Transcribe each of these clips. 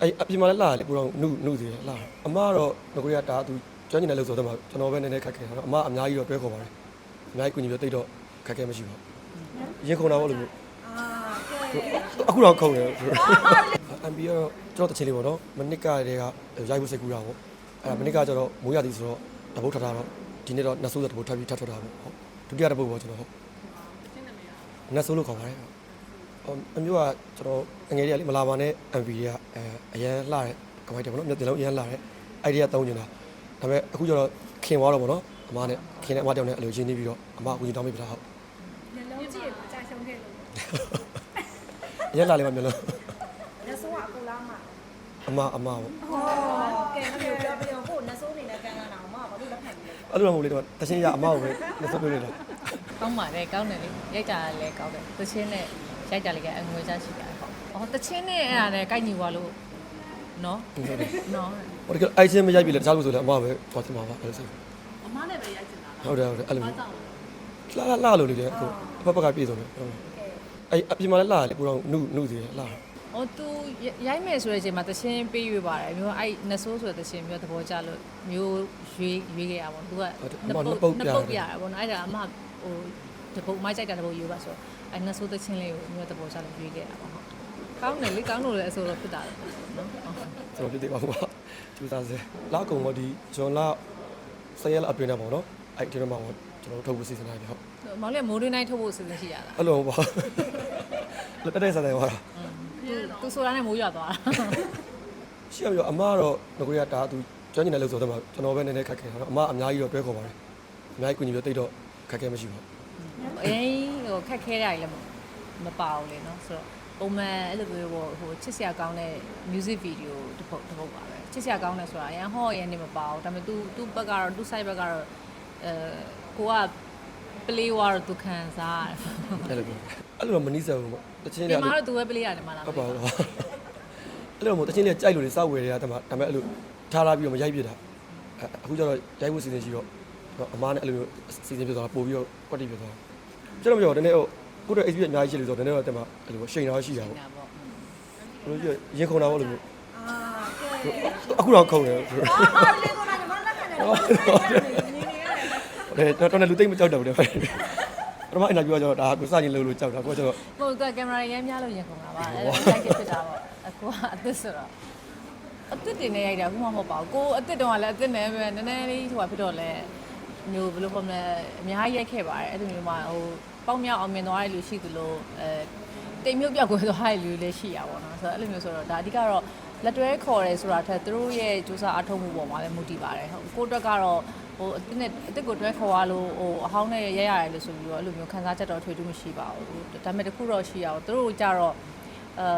အဲ့အပြင်မှာလည်းလာတယ်လေပူတော့နုနုသေးတယ်လာအမကတော့ငကိုရတာသူကျွမ်းကျင်တဲ့လို့ဆိုတော့မှကျွန်တော်ပဲနည်းနည်းခက်ခဲတာတော့အမအများကြီးတော့တွဲခေါ်ပါတယ်အများကြီးကုညီပြီးတိတ်တော့ခက်ခဲမရှိပါဘူးရင်ခုန်တာပေါ့လို့မျိုးအာကဲအခုတော့ခုန်တယ်အမ်ဘီကတော့ကျွန်တော်တစ်ချိန်လေးပေါ့နော်မနစ်ကတည်းကရိုက်ဖို့စိတ်ကူးတာပေါ့အဲ့ဒါမနစ်ကကျတော့မိုးရသည်ဆိုတော့တပုတ်ထထားတော့ဒီနေ့တော့နှစ်ဆိုးသက်တပုတ်ထပ်ပြီးထပ်ထွက်တာပေါ့ဟုတ်ဒုတိယတပုတ်ပေါ့ကျွန်တော်ဟုတ်နှစ်ဆိုးလို့ခေါ်ပါတယ်ဟုတ် အမျိုးကကျွန်တော်အငယ်လေးကလေမလာပါနဲ့ MV တွေကအဲအရန်လှတဲ့ကမိုက်တယ်ပေါ့နော်မျက်တင်လုံးအရန်လှတဲ့ idea သုံးနေတာဒါပေမဲ့အခုကျတော့ခင်သွားတော့ပေါ့နော်အမနဲ့ခင်နဲ့အမတောင်နဲ့အလိုရင်းနေပြီးတော့အမအကူကြီးတောင်းမိပြတာဟုတ်မျက်လုံးကြည့်ကိုကြာရှုံးခဲ့လို့အရန်လှလေးပါမျိုးလုံးလက်စိုးကအကူလားမှာအမအမပေါ့ဟောကဲမပြောပြောပြောကိုလက်စိုးအနေနဲ့ကန်လာတာမဘာလို့လက်ခံလဲအဲ့လိုတော့မဟုတ်လေတော့တချင်းရအမကိုပဲလက်စပ်ပြနေတာကောင်းပါတယ်ကောင်းတယ်လေရိုက်တာလည်းကောင်းတယ်တချင်းနဲ့ ရိုက်တာလည်းကအငွေစားရှိပါတယ်ဟုတ်အော်တချင်းနဲ့အဲ့ဒါလည်းကိုက်ညီသွားလို့နော်ဟုတ်တယ်နော်ဟိုတကယ်အိုက်ချင်းမရိုက်ပြီလေတခြားလို့ဆိုလည်းအမပဲသွားချင်ပါပါအဲ့လိုဆိုအမနဲ့ပဲရိုက်ချင်တာလားဟုတ်တယ်ဟုတ်တယ်အဲ့လိုဘာမျိုးကြောင့်လဲလှလှလှလို့လေတဲ့အခုအဖက်ဘက်ကပြည့်စုံတယ်ဟုတ်အဲ့အပြင်မှာလည်းလှတယ်ပူတော့နုနုသေးတယ်လှဟိုသူရိုက်မယ်ဆိုတဲ့အချိန်မှာတချင်းပေးရွေးပါတယ်မျိုးအဲ့နဆိုးဆိုတဲ့တချင်းမျိုးသဘောကျလို့မျိုးရွေးရွေးခဲ့ရပါဘူးသူကနှစ်ပုတ်ပြရပါဘောနော်အဲ့ဒါအမဟို တပုတ်မိုက်ကြိုက်တာတပုတ်ရွေးပါဆိုအဲ့နဆိုးတချင်းလေးကိုမျိုးသဘောကျလို့ရွေးခဲ့ရပါဟုတ်ကောင်းတယ်လေကောင်းလို့လည်းအဆိုတော့ဖြစ်တာနော်ကျွန်တော်ပြည့်သေးပါဘူးပါကျူစားစေလာကုံတော့ဒီဂျွန်လာဆယ်ရက်လောက်အတွင်းနဲ့ပေါ့နော်အဲ့ဒီတော့မှကျွန်တော်ထုတ်ဖို့စီစဉ်နေတာဟုတ်မောင်လေးမိုးရင်းတိုင်းထုတ်ဖို့စဉ်းစားရှိရတာအဲ့လိုပါလက်တက်ဆက်တယ်ဟောတာသူဆိုတာနဲ့မိုးရွာသွားတာရှိရပြောအမကတော့ငကိုရတာသူကျွမ်းကျင်တဲ့လို့ဆိုတော့မှကျွန်တော်ပဲနည်းနည်းခက်ခဲတာတော့အမအများကြီးတော့တွဲခေါ်ပါတယ်အများကြီးကုညီပြီးတိတ်တော့ခက်ခဲမရှိပါဘူး အရင်ဟိုခက်ခဲတာကြီးလည်းမပါဘူးလေနော်ဆိုတော့ပုံမှန်အဲ့လိုမျိုးဟိုဟိုချစ်စရာကောင်းတဲ့ music video တစ်ပုတ်တစ်ပုတ်ပါပဲချစ်စရာကောင်းတယ်ဆိုတာအရင်ဟော့ရန်နေမပါဘူးဒါပေမဲ့ तू तू ဘက်ကတော့ तू side ဘက်ကတော့အဲကိုက play war သူခံစားရတယ် အဲ့လိုပြောအဲ့လိုတော့မနီးစပ်ဘူးပေါ့တချင်း ဒီ လေး မှာတော့ तू ပဲ play ရတယ်မလား ဟုတ်ပါဘူးအဲ့လိုမို့တချင်းလေးကြိုက်လို့လေစောက်ဝယ်ရတာဒါပေမဲ့အဲ့လိုထားလာပြီးတော့မရိုက်ပြတာအခုကျတော့ရိုက်ဖို့စီစဉ်ရှိတော့အမားနဲ့အဲ့လိုစီစဉ်ပြသွားပို့ပြီးတော့ကွက်တိပြသွား ကျွန်တော်ပြောတနေ့ဟိုကိုတော့ experience အများကြီးရှိလို့ဆိုတော့တနေ့တော့တက်မှာအဲ့လိုရှိန်တော့ရှိတာပေါ့ညာပေါ့ဘယ်လိုပြောရင်ခုန်တာပေါ့လို့မျိုးအာကဲအခုတော့ခုန်တယ်အာဟာလေကိုလာညီမလက်ခံတယ်နေနေရတယ်ဟဲ့တော်တော်လူသိမ့်မကြောက်တော့ဘူးပထမအင်တာဗျူးကကျတော့ဒါကိုစရင်လို့လို့ကြောက်တာကိုကျတော့ဟိုကကင်မရာရမ်းများလို့ရင်ခုန်တာပါအဲ့ဒါ like ဖြစ်တာပေါ့အခုကအသစ်ဆိုတော့အသစ်တင်နေရိုက်တာအခုမှမဟုတ်ပါဘူးကိုအသစ်တုန်းကလည်းအသစ်နဲ့ပဲနည်းနည်းလေးဟိုဖြစ်တော့လဲ မျိုးဘယ်လိုခေါ်မလဲအများကြီးရိုက်ခဲ့ပါတယ်အဲ့လိုမျိုးမှဟိုပေါက်မြောက်အောင်မြင်သွားတဲ့လူရှိသလိုအဲတိမ်မြုပ်ပြောက်ကွယ်သွားတဲ့လူတွေလည်းရှိရပါတော့ဆိုတော့အဲ့လိုမျိုးဆိုတော့ဒါအဓိကတော့လက်တွဲခေါ်တယ်ဆိုတာထက်သူတို့ရဲ့စူးစမ်းအထောက်မှုပေါ်မှာလည်းမူတည်ပါတယ်ဟုတ်ကိုအတွက်ကတော့ဟိုအစ်နဲ့အစ်ကိုတွဲခေါ်ရလို့ဟိုအဟောင်းနဲ့ရရရတယ်လို့ဆိုပြီးတော့အဲ့လိုမျိုးခံစားချက်တော့ထွေထူးမရှိပါဘူးဒါပေမဲ့တခုတော့ရှိရအောင်သူတို့ကြတော့အဲ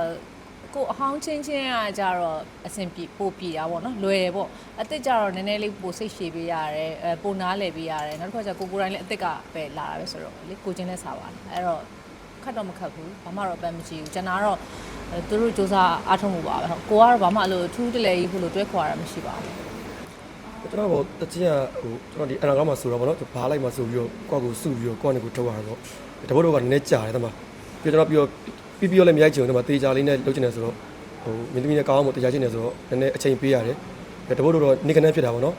ကိုအဟောင်းချင်းချင်းကကြတော့အဆင်ပြေပိုပြေတာပေါ့နော်လွယ်တယ်ပေါ့အစ်စ်ကြတော့နည်းနည်းလေးပိုစိတ်ရှည်ပေးရတယ်အဲပိုနားလည်ပေးရတယ်နောက်တစ်ခါကျကိုကိုယ်တိုင်လည်းအစ်စ်ကပဲလာတာပဲဆိုတော့လေကိုချင်းလည်းစားပါတယ်အဲ့တော့ခတ်တော့မခတ်ဘူးဘာမှတော့အပန်းမရှိဘူးကျွန်တော်ကတော့အဲသူတို့စူးစမ်းအားထုတ်မှုပါပဲဟုတ်ကိုကတော့ဘာမှအဲ့လိုထူးတလဲကြီးဖို့လို့တွဲခေါ်ရတာမရှိပါဘူးကျွန်တော်ကတချင်းကဟိုကျွန်တော်ဒီအနာကောင်းမှာဆိုတော့ဗောနော်ဘားလိုက်မှာဆိုပြီးတော့ကိုယ့်ကိုစုပြီးတော့ကိုယ့်နဲ့ကိုထုတ်ရတာပေါ့တပုတ်တော့ကနည်းနည်းကြာတယ်တမပြီးကျွန်တော်ပြီးတော့ ပြီးပြီးတော့လည်းမရိုက်ချင်ဘူးတမတေချာလေးနဲ့လုပ်ချင်တယ်ဆိုတော့ဟိုမင်းသမီးနဲ့ကောင်းအောင်တေချာချင်တယ်ဆိုတော့နည်းနည်းအချိန်ပေးရတယ်တပုတ်တော့နေကနေဖြစ်တာဗောနော်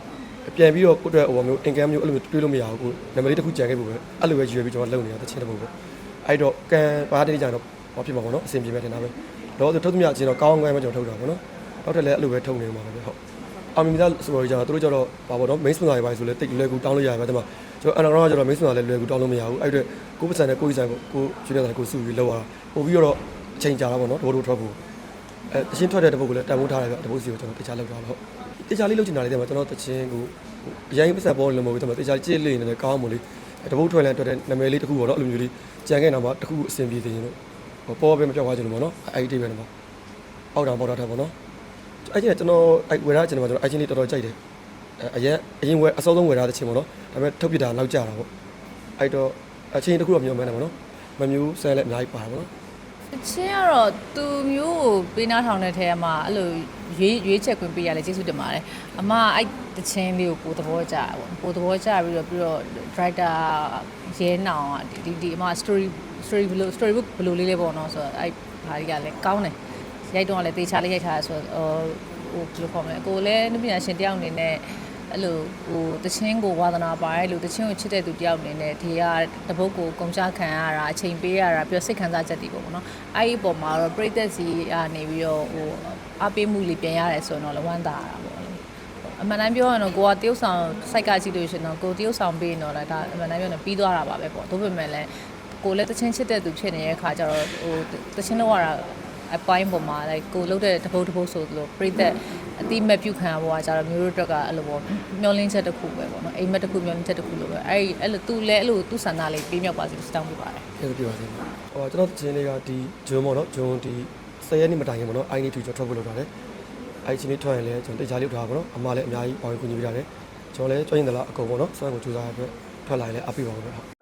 ပြန်ပြီးတော့ကိုယ့်အတွက်ဟိုမျိုးအင်ကမ်မျိုးအဲ့လိုမျိုးတွေးလို့မရဘူးကိုနံပါတ်လေးတစ်ခုကြံခဲ့ဖို့ပဲအဲ့လိုပဲရွေးပြီးကျွန်တော်လုပ်နေတာတချင်းတပုတ်ပဲအဲ့တော့ကန်ဘာတည်းကြတော့ဘာဖြစ်မှာဗောနော်အဆင်ပြေမယ်ထင်တာပဲတော့ထုတ်သမျှအချင်းတော့ကောင်းကောင်းပဲကျွန်တော်ထုတ်တာဗောနော်နောက်ထပ်လည်းအဲ့လိုပဲထုတ်နေမှာပဲဟုတ် အောင်မြင်သားဆိုတော့ကြာသူတို့ကျတော့ပါပေါ့နော် main sponsor တွေပါဆိုလဲတိတ်လွယ်ကူတောင်းလို့ရတယ်ဗျာဒီမှာကျွန်တော် underground ကကျတော့ main sponsor လည်းလွယ်ကူတောင်းလို့မရဘူးအဲ့အတွက်ကိုယ်ပတ်စံနဲ့ကိုယ်ကြီးဆိုင်ကိုကိုကျွေးတဲ့ဆိုင်ကိုစုပြီးလောက်ရတာပို့ပြီးတော့အချိန်ကြာတာပေါ့နော်တဘောတို့ထွက်ဖို့အဲတချင်းထွက်တဲ့တပုတ်ကိုလည်းတန်ဖိုးထားတယ်ဗျာတပုတ်စီကိုကျွန်တော်တခြားလောက်ထားတော့တခြားလေးလောက်ချင်တာလေးတဲ့မှာကျွန်တော်တချင်းကိုအရင်ပတ်စံပေါ်လို့မဟုတ်ဘူးတမတခြားကြည့်လေးနေတယ်ကောင်းမို့လေးတပုတ်ထွက်လဲထွက်တဲ့နာမည်လေးတစ်ခုပေါ့နော်အဲ့လိုမျိုးလေးကြံခဲ့တော့မှတစ်ခုအဆင်ပြေသေးရင်လို့ပေါ်ပဲမပြောက်သွားချင်လို့ပေါ့နော်အဲ့ဒီတိပဲနော်အောက်တောင်ပေါ်တော့ထပ်ပေါ့နော် အဲ့ချင်းကျွန်တော်အဲ့ဝယ်ရကျွန်တော်ကျွန်တော်အဲ့ချင်းလေးတော်တော်ကြိုက်တယ်အဲ့အရင်အရင်ဝယ်အစောဆုံးဝယ်ရတဲ့ချင်းပေါ့နော်ဒါပေမဲ့ထုတ်ပြတာနောက်ကျတာပေါ့အဲ့တော့အချင်းတစ်ခုတော့မျောမှန်းတယ်ပေါ့နော်မမျိုးဆဲလည်းအများကြီးပါတာပေါ့နော်အချင်းကတော့သူမျိုးကိုပေးနာထောင်တဲ့ထဲမှာအဲ့လိုရွေးရွေးချက်ခွင့်ပေးရလဲကျေးဇူးတင်ပါတယ်အမအဲ့တချင်းလေးကိုကိုသဘောကျတာပေါ့ကိုသဘောကျပြီးတော့ပြီးတော့ director ရဲနောင်ကဒီဒီအမ story story ဘယ်လို story book ဘယ်လိုလေးလဲပေါ့နော်ဆိုတော့အဲ့ဘာကြီးကလည်းကောင်းတယ် ရိုက်တော့လည်းတေချာလေးရိုက်ထားရဆိုတော့ဟိုဘယ်လိုခေါ်မလဲကိုလည်းနုပညာရှင်တယောက်အနေနဲ့အဲ့လိုဟိုတချင်းကိုဝါသနာပါရဲ့လို့တချင်းကိုချစ်တဲ့သူတယောက်အနေနဲ့ဒီကတပုတ်ကိုကုန်ချခံရတာအချိန်ပေးရတာပြီးတော့စိတ်ခံစားချက်တွေပေါ့နော်အဲ့ဒီအပေါ်မှာတော့ပြိသက်စီကနေပြီးတော့ဟိုအပေးမှုလေးပြန်ရတယ်ဆိုတော့လည်းဝမ်းသာရတာပေါ့လေအမှန်တမ်းပြောရရင်တော့ကိုကတရုတ်ဆောင်စိုက်ကကြည့်လို့ရှိရင်တော့ကိုတရုတ်ဆောင်ပေးရင်တော့လည်းဒါအမှန်တမ်းပြောရင်ပြီးသွားတာပါပဲပေါ့ဒါပေမဲ့လည်းကိုလည်းတချင်းချစ်တဲ့သူဖြစ်နေတဲ့အခါကျတော့ဟိုတချင်းတော့ရတာ အပိုင်းပေါ်မှာ like ကိုလုတ်တဲ့တပုတ်တပုတ်ဆိုသလိုပြိသက်အတိမဲ့ပြုခံရပေါ်ကကျတော့မျိုးတို့အတွက်ကအဲ့လိုပေါ့မျောလင်းချက်တစ်ခုပဲပေါ့နော်အိမ်မက်တစ်ခုမျောလင်းချက်တစ်ခုလိုပဲအဲ့ဒီအဲ့လိုသူလည်းအဲ့လိုသူ့ဆန္ဒလေးပြင်းမြောက်ပါစေစတောင်းပြပါတယ်ကျေးဇူးပြုပါစေဟိုကျွန်တော်ချင်းလေးကဒီဂျွန်းပေါ့နော်ဂျွန်းဒီ10ရက်နေ့မတိုင်ခင်ပေါ့နော်အိုင်းနီထူကျွန်တော်ထွက်ဖို့လုပ်ထားတယ်အဲ့ချင်းလေးထွက်ရင်လည်းကျွန်တော်တေချာလေးထားပါတော့အမလည်းအများကြီးပါဝင်ကူညီပေးရတယ်ကျွန်တော်လည်းကြွရင်တလားအကုန်ပေါ့နော်စွမ်းကိုကြိုးစားရအတွက်ထွက်လာရင်လည်းအပ်ပေးပါဦးဗျဟုတ်